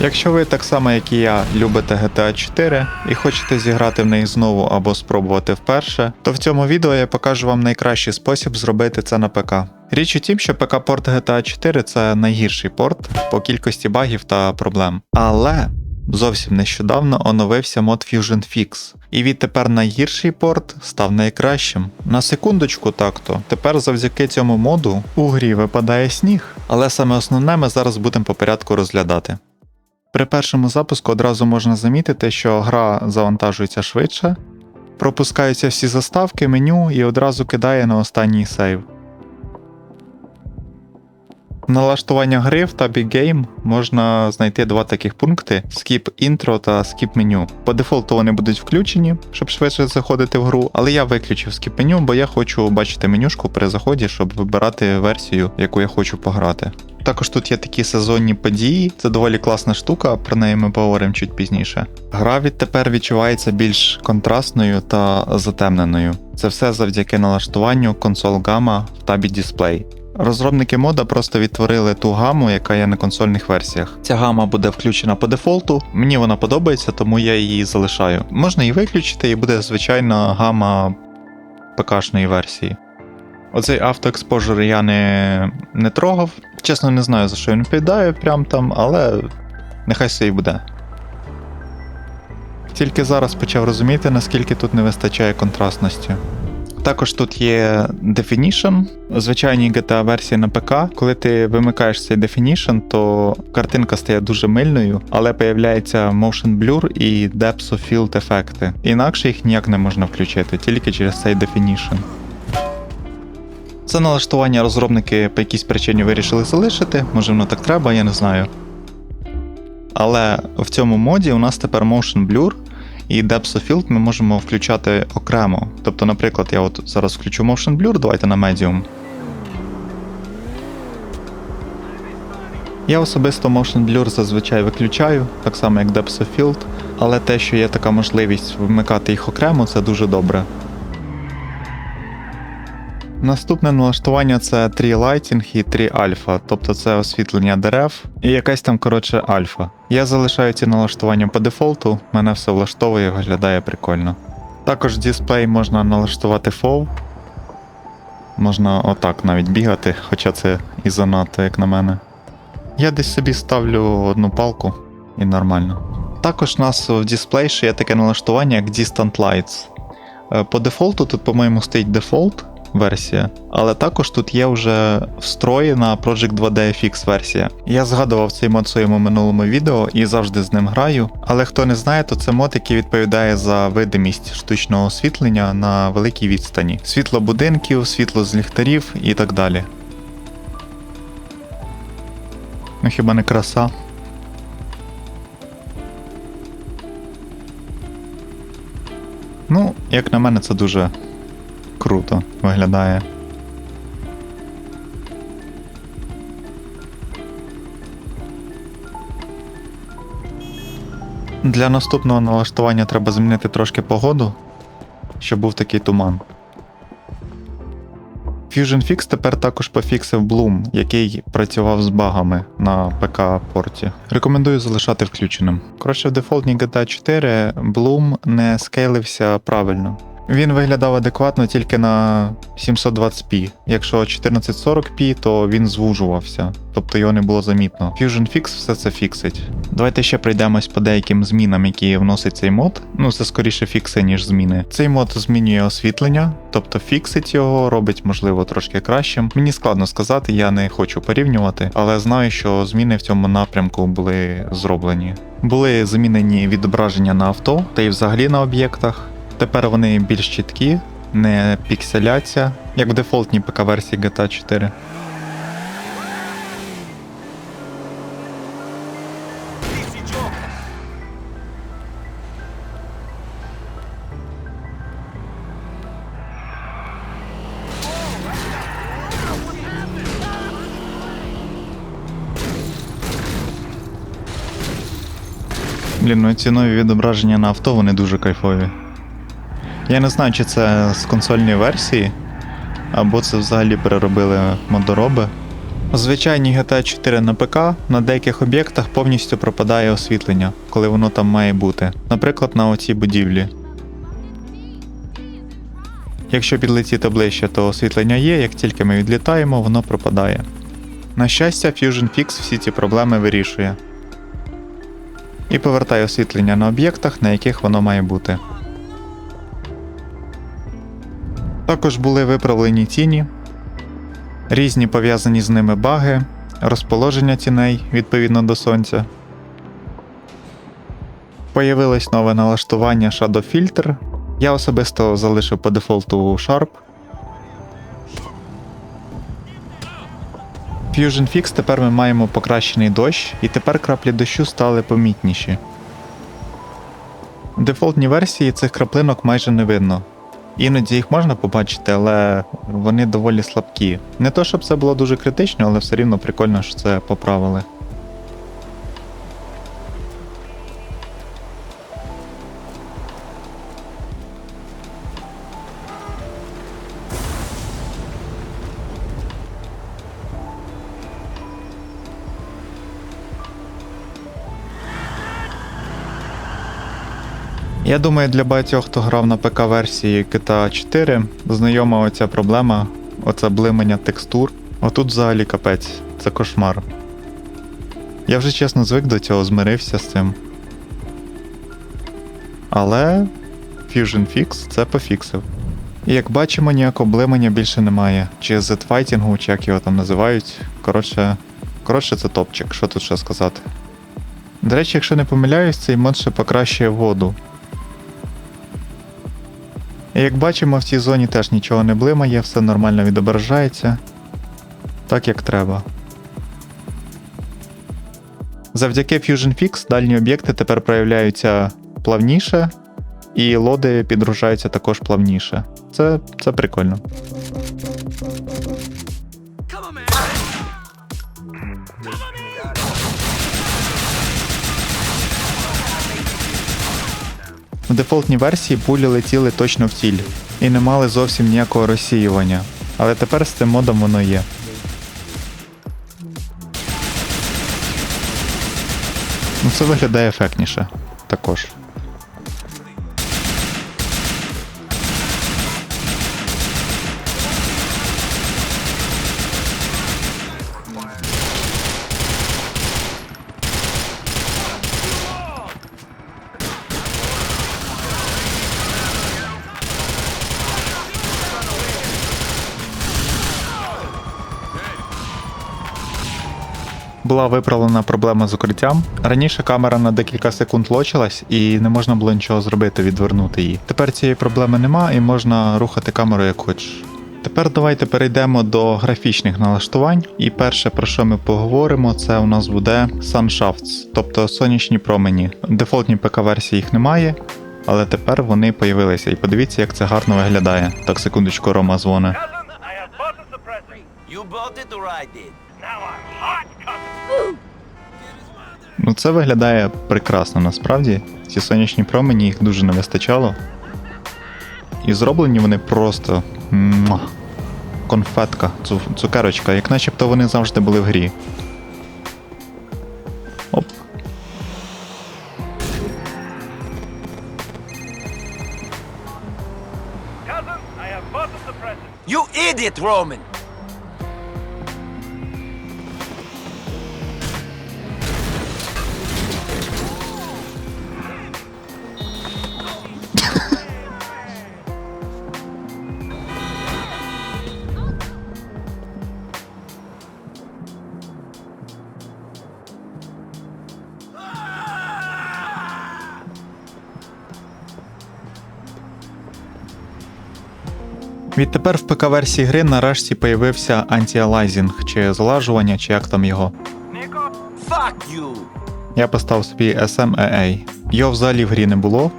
Якщо ви так само, як і я, любите GTA 4 і хочете зіграти в неї знову або спробувати вперше, то в цьому відео я покажу вам найкращий спосіб зробити це на ПК. Річ у тім, що ПК-порт GTA 4 це найгірший порт по кількості багів та проблем. Але зовсім нещодавно оновився мод Fusion Fix, і відтепер найгірший порт став найкращим. На секундочку так-то, тепер завдяки цьому моду у грі випадає сніг. Але саме основне ми зараз будемо по порядку розглядати. При першому запуску одразу можна замітити, що гра завантажується швидше, пропускаються всі заставки, меню і одразу кидає на останній сейв. Налаштування гри в табі Game можна знайти два таких пункти: Skip Intro та Skip меню. По дефолту вони будуть включені, щоб швидше заходити в гру, але я виключив Skip меню, бо я хочу бачити менюшку при заході, щоб вибирати версію, яку я хочу пограти. Також тут є такі сезонні події, це доволі класна штука, про неї ми поговоримо чуть пізніше. Гра відтепер відчувається більш контрастною та затемненою. Це все завдяки налаштуванню консол Gamma в табі Display. Розробники мода просто відтворили ту гаму, яка є на консольних версіях. Ця гама буде включена по дефолту. Мені вона подобається, тому я її залишаю. Можна її виключити, і буде звичайна гама ПК-шної версії. Оцей автоекспожер я не, не трогав. Чесно, не знаю за що він відповідає прям там, але нехай собі буде. Тільки зараз почав розуміти, наскільки тут не вистачає контрастності. Також тут є Definition, звичайній GTA версії на ПК. Коли ти вимикаєш цей Definition, то картинка стає дуже мильною, але появляється Motion Blur і Depth of Field ефекти. Інакше їх ніяк не можна включити, тільки через цей Definition. Це налаштування розробники по якійсь причині вирішили залишити, може воно так треба, я не знаю. Але в цьому моді у нас тепер Motion Blur і Depth of Field ми можемо включати окремо. Тобто, наприклад, я от зараз включу Motion Blur, давайте на Medium. Я особисто Motion Blur зазвичай виключаю, так само як Depth of Field, але те, що є така можливість вмикати їх окремо, це дуже добре. Наступне налаштування це Tree Lighting і Tree Alpha, тобто це освітлення дерев і якась там, коротше, альфа. Я залишаю ці налаштування по дефолту, мене все влаштовує, виглядає прикольно. Також дисплей можна налаштувати FOV. Можна отак навіть бігати, хоча це і занадто, як на мене. Я десь собі ставлю одну палку і нормально. Також у нас в дисплей ще є таке налаштування, як Distant Lights. Е, По дефолту тут, по-моєму, стоїть дефолт версія, але також тут є вже встроєна Project 2D FX версія. Я згадував цей мод в своєму минулому відео і завжди з ним граю. Але хто не знає, то це мод, який відповідає за видимість штучного освітлення на великій відстані: світло будинків, світло з ліхтарів і так далі. Ну хіба не краса? Ну, як на мене, це дуже круто виглядає. Для наступного налаштування треба змінити трошки погоду, щоб був такий туман. Fusion Fix тепер також пофіксив Bloom, який працював з багами на ПК-порті. Рекомендую залишати включеним. Коротше, в дефолтній GTA 4 Bloom не скейлився правильно. Він виглядав адекватно тільки на 720p. Якщо 1440p, то він звужувався, тобто його не було замітно. Fusion Fix все це фіксить. Давайте ще пройдемось по деяким змінам, які вносить цей мод. Ну, це скоріше фікси, ніж зміни. Цей мод змінює освітлення, тобто фіксить його, робить, можливо, трошки кращим. Мені складно сказати, я не хочу порівнювати, але знаю, що зміни в цьому напрямку були зроблені. Були змінені відображення на авто та й взагалі на об'єктах. Тепер вони більш чіткі, не пікселяться, як в дефолтній ПК-версії GTA 4. Блін, ну ці нові відображення на авто вони дуже кайфові. Я не знаю, чи це з консольної версії, або це взагалі переробили модороби. Звичайній GTA 4 на ПК на деяких об'єктах повністю пропадає освітлення, коли воно там має бути, наприклад, на оцій будівлі. Якщо підлетіти ближче, то освітлення є, як тільки ми відлітаємо, воно пропадає. На щастя, Fusion Fix всі ці проблеми вирішує. І повертає освітлення на об'єктах, на яких воно має бути. Також були виправлені тіні, різні пов'язані з ними баги, розположення тіней відповідно до сонця. Появилось нове налаштування Shadow Filter. Я особисто залишив по дефолту Sharp. Fusion Fix тепер ми маємо покращений дощ, і тепер краплі дощу стали помітніші. В дефолтній версії цих краплинок майже не видно. Іноді їх можна побачити, але вони доволі слабкі. Не то щоб це було дуже критично, але все рівно прикольно, що це поправили. Я думаю, для багатьох, хто грав на ПК версії GTA 4, знайома оця проблема, оце блимання текстур. Отут взагалі капець, це кошмар. Я вже чесно звик до цього, змирився з цим. Але Fusion Fix це пофіксив. І як бачимо, ніякого блимання більше немає. Чи Z-файтінгу, чи як його там називають. Коротше, коротше, це топчик, що тут ще сказати. До речі, якщо не помиляюсь, цей мод ще покращує воду. Як бачимо, в цій зоні теж нічого не блимає, все нормально відображається. Так як треба. Завдяки Fusion Fix дальні об'єкти тепер проявляються плавніше, і лоди підгружаються також плавніше. Це, це прикольно. В дефолтній версії пулі летіли точно в ціль і не мали зовсім ніякого розсіювання, але тепер з цим модом воно є. Ну це виглядає ефектніше також. Була виправлена проблема з укриттям. Раніше камера на декілька секунд лочилась і не можна було нічого зробити, відвернути її. Тепер цієї проблеми нема і можна рухати камеру як хочеш. Тепер давайте перейдемо до графічних налаштувань. І перше, про що ми поговоримо, це у нас буде Sunshafts, тобто сонячні промені. В дефолтній ПК-версії їх немає, але тепер вони появилися. І подивіться, як це гарно виглядає. Так, секундочку, Рома дзвоне. Ну це виглядає прекрасно насправді. Ці сонячні промені їх дуже не вистачало. І зроблені вони просто. муа, Конфетка, цукерочка, як начебто вони завжди були в грі. Оп. You idiot, Roman! Відтепер в ПК-версії гри нарешті появився антіалайзінг, чи залажування, чи як там його. Fuck you! Я поставив собі SMEA. Його взагалі в грі не було.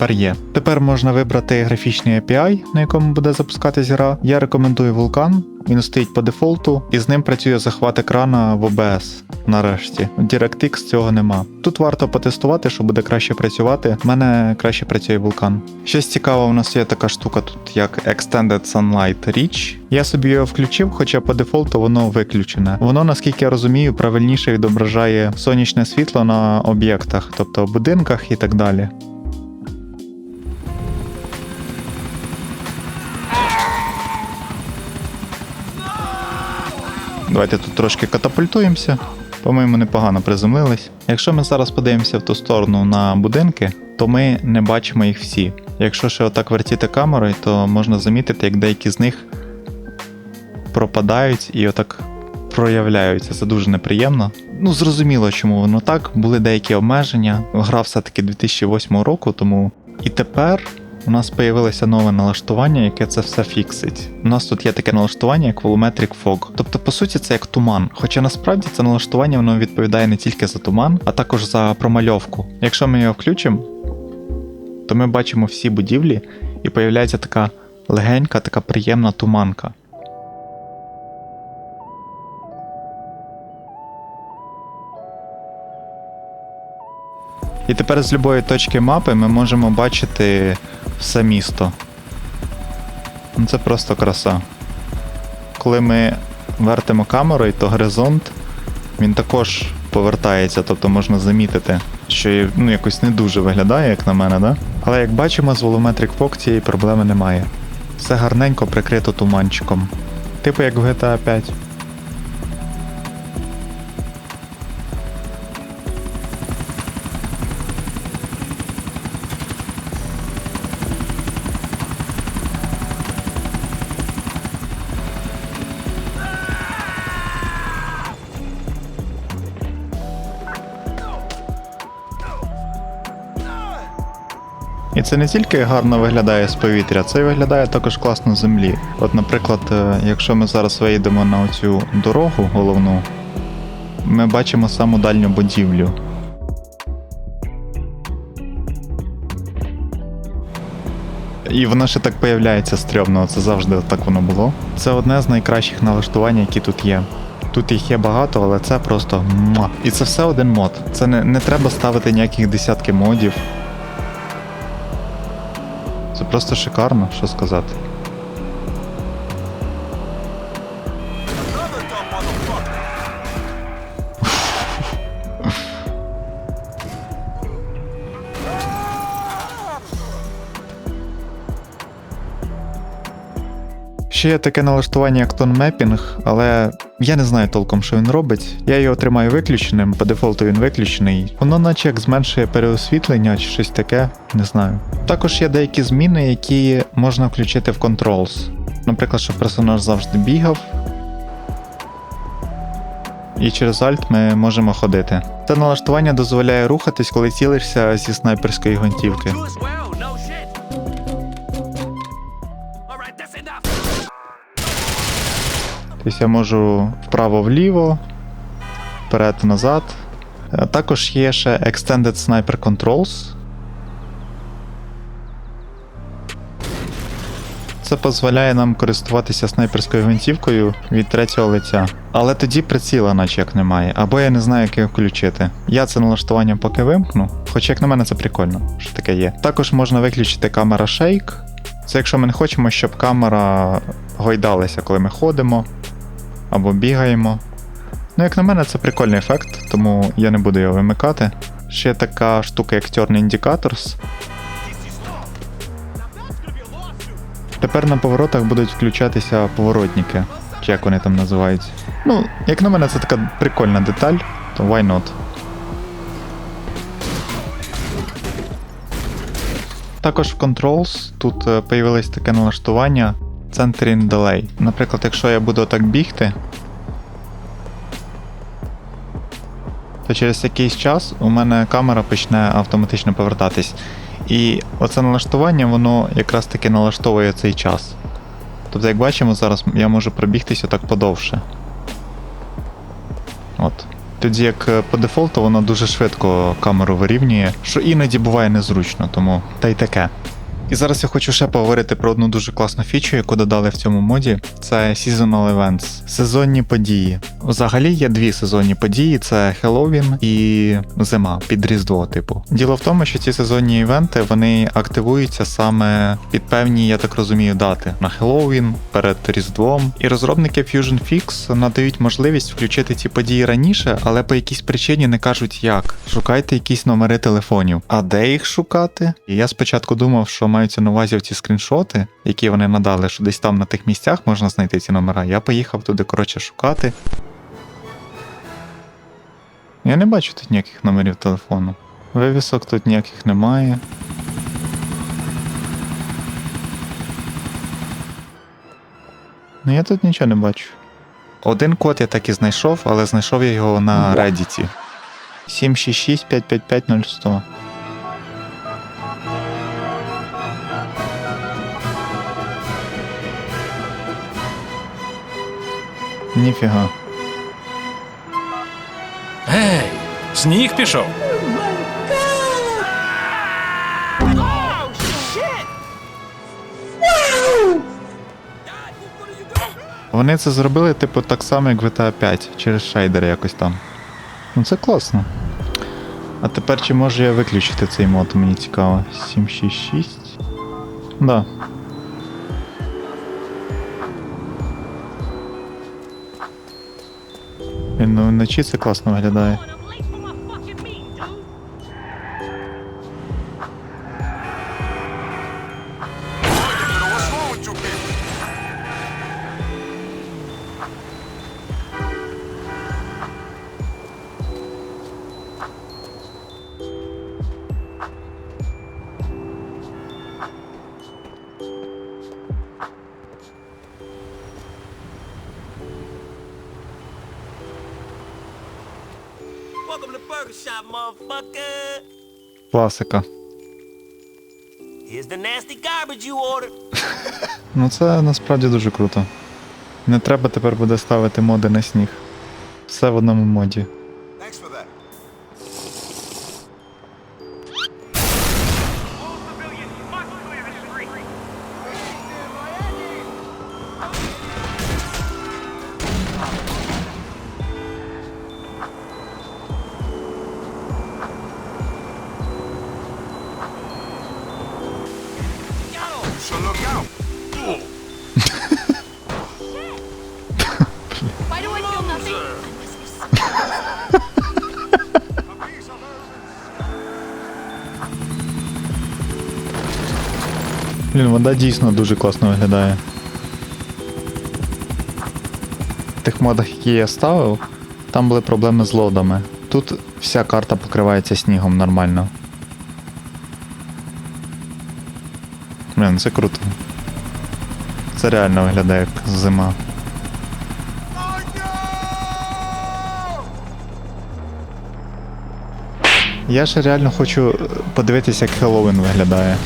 Тепер є. Тепер можна вибрати графічний API, на якому буде запускатись гра. Я рекомендую Vulkan. Він стоїть по дефолту, і з ним працює захват екрана в OBS. Нарешті. DirectX цього нема. Тут варто потестувати, що буде краще працювати. В мене краще працює Vulkan. Щось цікаве, у нас є така штука тут, як Extended Sunlight Reach. Я собі його включив, хоча по дефолту воно виключене. Воно, наскільки я розумію, правильніше відображає сонячне світло на об'єктах, тобто будинках і так далі. Давайте тут трошки катапультуємося. По-моєму, непогано приземлились. Якщо ми зараз подивимося в ту сторону на будинки, то ми не бачимо їх всі. Якщо ще отак вертіти камерою, то можна замітити, як деякі з них пропадають і отак проявляються. Це дуже неприємно. Ну, зрозуміло, чому воно так. Були деякі обмеження. Гра все-таки 2008 року, тому і тепер у нас появилося нове налаштування, яке це все фіксить. У нас тут є таке налаштування, як Volumetric Fog. Тобто, по суті, це як туман. Хоча насправді це налаштування воно відповідає не тільки за туман, а також за промальовку. Якщо ми його включимо, то ми бачимо всі будівлі, і появляється така легенька, така приємна туманка. І тепер з будь-якої точки мапи ми можемо бачити все місто. Ну, Це просто краса. Коли ми вертимо камерою, то горизонт він також повертається, тобто можна замітити, що ну, якось не дуже виглядає, як на мене, да? Але як бачимо, з Volumetric Fog цієї проблеми немає. Все гарненько прикрито туманчиком. Типу як в GTA 5. І це не тільки гарно виглядає з повітря, це виглядає також класно з землі. От, наприклад, е, якщо ми зараз вийдемо на оцю дорогу головну, ми бачимо саму дальню будівлю. І воно ще так появляється стрьомно, це завжди так воно було. Це одне з найкращих налаштувань, які тут є. Тут їх є багато, але це просто. І це все один мод. Це не, не треба ставити ніяких десятки модів. Просто шикарно, що сказати. Ще є таке налаштування, як тон мепінг, але я не знаю толком, що він робить. Я його тримаю виключеним, по дефолту він виключений. Воно наче як зменшує переосвітлення чи щось таке, не знаю. Також є деякі зміни, які можна включити в Controls. Наприклад, щоб персонаж завжди бігав. І через Alt ми можемо ходити. Це налаштування дозволяє рухатись, коли цілишся зі снайперської гвинтівки. Тобто я можу вправо-вліво, вперед-назад. Е, Також є ще Extended Sniper Controls. Це дозволяє нам користуватися снайперською гвинтівкою від третього лиця. Але тоді приціла наче як немає, або я не знаю, як його включити. Я це налаштування поки вимкну, хоча як на мене це прикольно, що таке є. Також можна виключити камера Shake. Це якщо ми не хочемо, щоб камера гойдалася, коли ми ходимо або бігаємо. Ну, як на мене, це прикольний ефект, тому я не буду його вимикати. Ще така штука, як Turn Indicators. Тепер на поворотах будуть включатися поворотники, чи як вони там називаються. Ну, як на мене, це така прикольна деталь, то why not? Також в Controls тут е, появилось таке налаштування Centering Delay. Наприклад, якщо я буду так бігти, то через якийсь час у мене камера почне автоматично повертатись. І оце налаштування, воно якраз таки налаштовує цей час. Тобто, як бачимо, зараз я можу пробігтися так подовше. От. Тоді як е, по дефолту воно дуже швидко камеру вирівнює, що іноді буває незручно, тому та й таке. І зараз я хочу ще поговорити про одну дуже класну фічу, яку додали в цьому моді. Це Seasonal Events, сезонні події. Взагалі є дві сезонні події: це Хеллоуін і зима під Різдво, типу. Діло в тому, що ці сезонні івенти вони активуються саме під певні, я так розумію, дати на Хеллоуін перед Різдвом. І розробники Fusion Fix надають можливість включити ці події раніше, але по якійсь причині не кажуть як. Шукайте якісь номери телефонів. А де їх шукати? І я спочатку думав, що маються на увазі ці скріншоти, які вони надали, що десь там на тих місцях можна знайти ці номера. Я поїхав туди, коротше, шукати. Я не бачу тут ніяких номерів телефону. Вивісок тут ніяких немає. Ну я тут нічого не бачу. Один код я так і знайшов, але знайшов я його на Reddit. 766 555 0100. Ніфіга. Гей, сніг пішов. Вони це зробили, типу, так само, як GTA 5, через шейдери якось там. Ну це класно. А тепер чи можу я виключити цей мод, мені цікаво. 766. Да. Вночі це класно виглядає. Welcome to Burger Shop, motherfucker. Класика. Here's the nasty garbage you ordered. Ну це насправді дуже круто. Не треба тепер буде ставити моди на сніг. Все в одному моді. Блін, вода дійсно дуже класно виглядає. В тих модах, які я ставив, там були проблеми з лодами. Тут вся карта покривається снігом нормально. Блін, це круто. Це реально виглядає як зима. Я ще реально хочу подивитися, як Хеллоуін виглядає.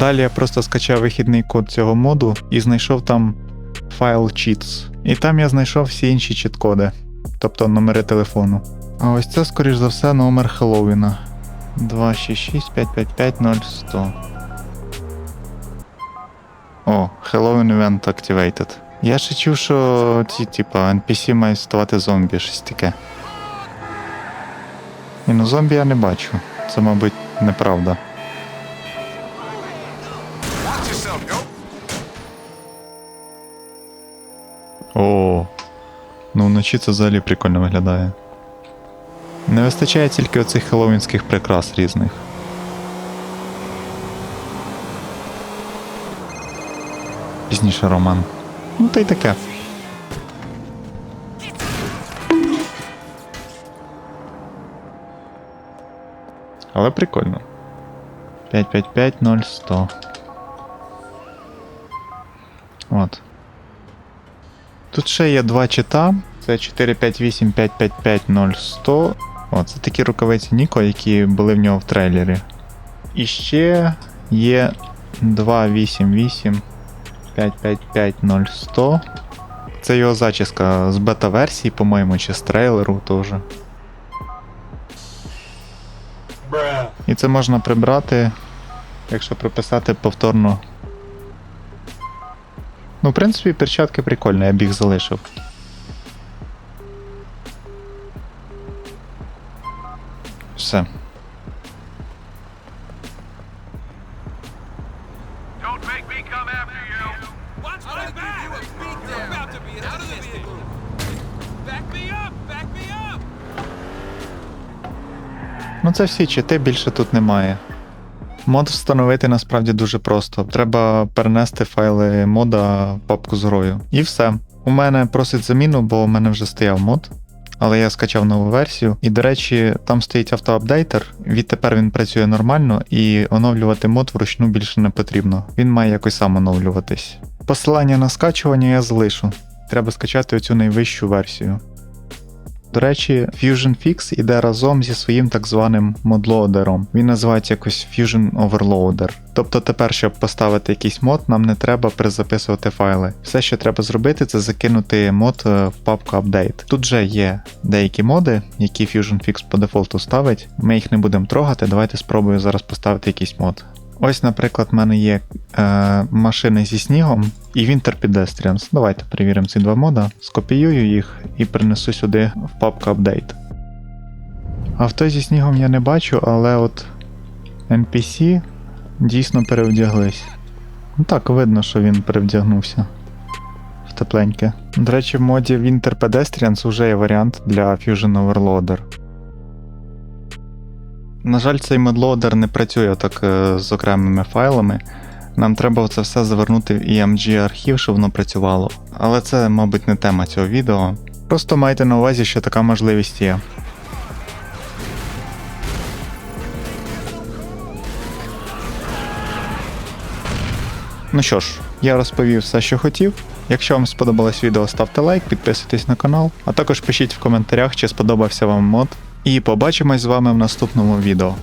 Далі я просто скачав вихідний код цього моду і знайшов там файл cheats. І там я знайшов всі інші чіткоди, тобто номери телефону. А ось це, скоріш за все, номер Хеллоуіна. 266 555 0100. О, Halloween Event Activated. Я ще чув, що ці, типа, NPC мають ставати зомбі, щось таке. І ну зомбі я не бачу. Це, мабуть, неправда. О, ну вночі це взагалі прикольно виглядає. Не вистачає тільки оцих хеллоуінських прикрас різних. Пізніше роман. Ну та й таке. Але прикольно. 5550100. От. Тут ще є два чита. Це 458 555 0100. О, це такі рукавиці Ніко, які були в нього в трейлері. І ще є 288 555 0100. Це його зачіска з бета-версії, по-моєму, чи з трейлеру теж. І це можна прибрати, якщо приписати повторно. Ну, в принципі, перчатки прикольні, я б їх залишив. Все. Ну це всі чити, більше тут немає. Мод встановити насправді дуже просто. Треба перенести файли мода в папку з грою. І все. У мене просить заміну, бо у мене вже стояв мод. Але я скачав нову версію. І, до речі, там стоїть автоапдейтер. Відтепер він працює нормально, і оновлювати мод вручну більше не потрібно. Він має якось сам оновлюватись. Посилання на скачування я залишу. Треба скачати оцю найвищу версію. До речі, Fusion Fix іде разом зі своїм так званим модлоадером. Він називається якось Fusion Overloader. Тобто тепер, щоб поставити якийсь мод, нам не треба перезаписувати файли. Все, що треба зробити, це закинути мод е, в папку Update. Тут вже є деякі моди, які Fusion Fix по дефолту ставить. Ми їх не будемо трогати. Давайте спробую зараз поставити якийсь мод. Ось, наприклад, в мене є е, машини зі снігом і Winter Pedestrians. Давайте перевіримо ці два мода, скопіюю їх і принесу сюди в папку Update. Авто зі снігом я не бачу, але от NPC дійсно перевдяглись. Ну так, видно, що він перевдягнувся в тепленьке. До речі, в моді Winter Pedestrians вже є варіант для Fusion Overloader. На жаль, цей модлоадер не працює так е, з окремими файлами. Нам треба це все завернути в EMG архів, щоб воно працювало. Але це, мабуть, не тема цього відео. Просто майте на увазі, що така можливість є. Ну що ж, я розповів все, що хотів. Якщо вам сподобалось відео, ставте лайк, підписуйтесь на канал, а також пишіть в коментарях, чи сподобався вам мод. І побачимось з вами в наступному відео.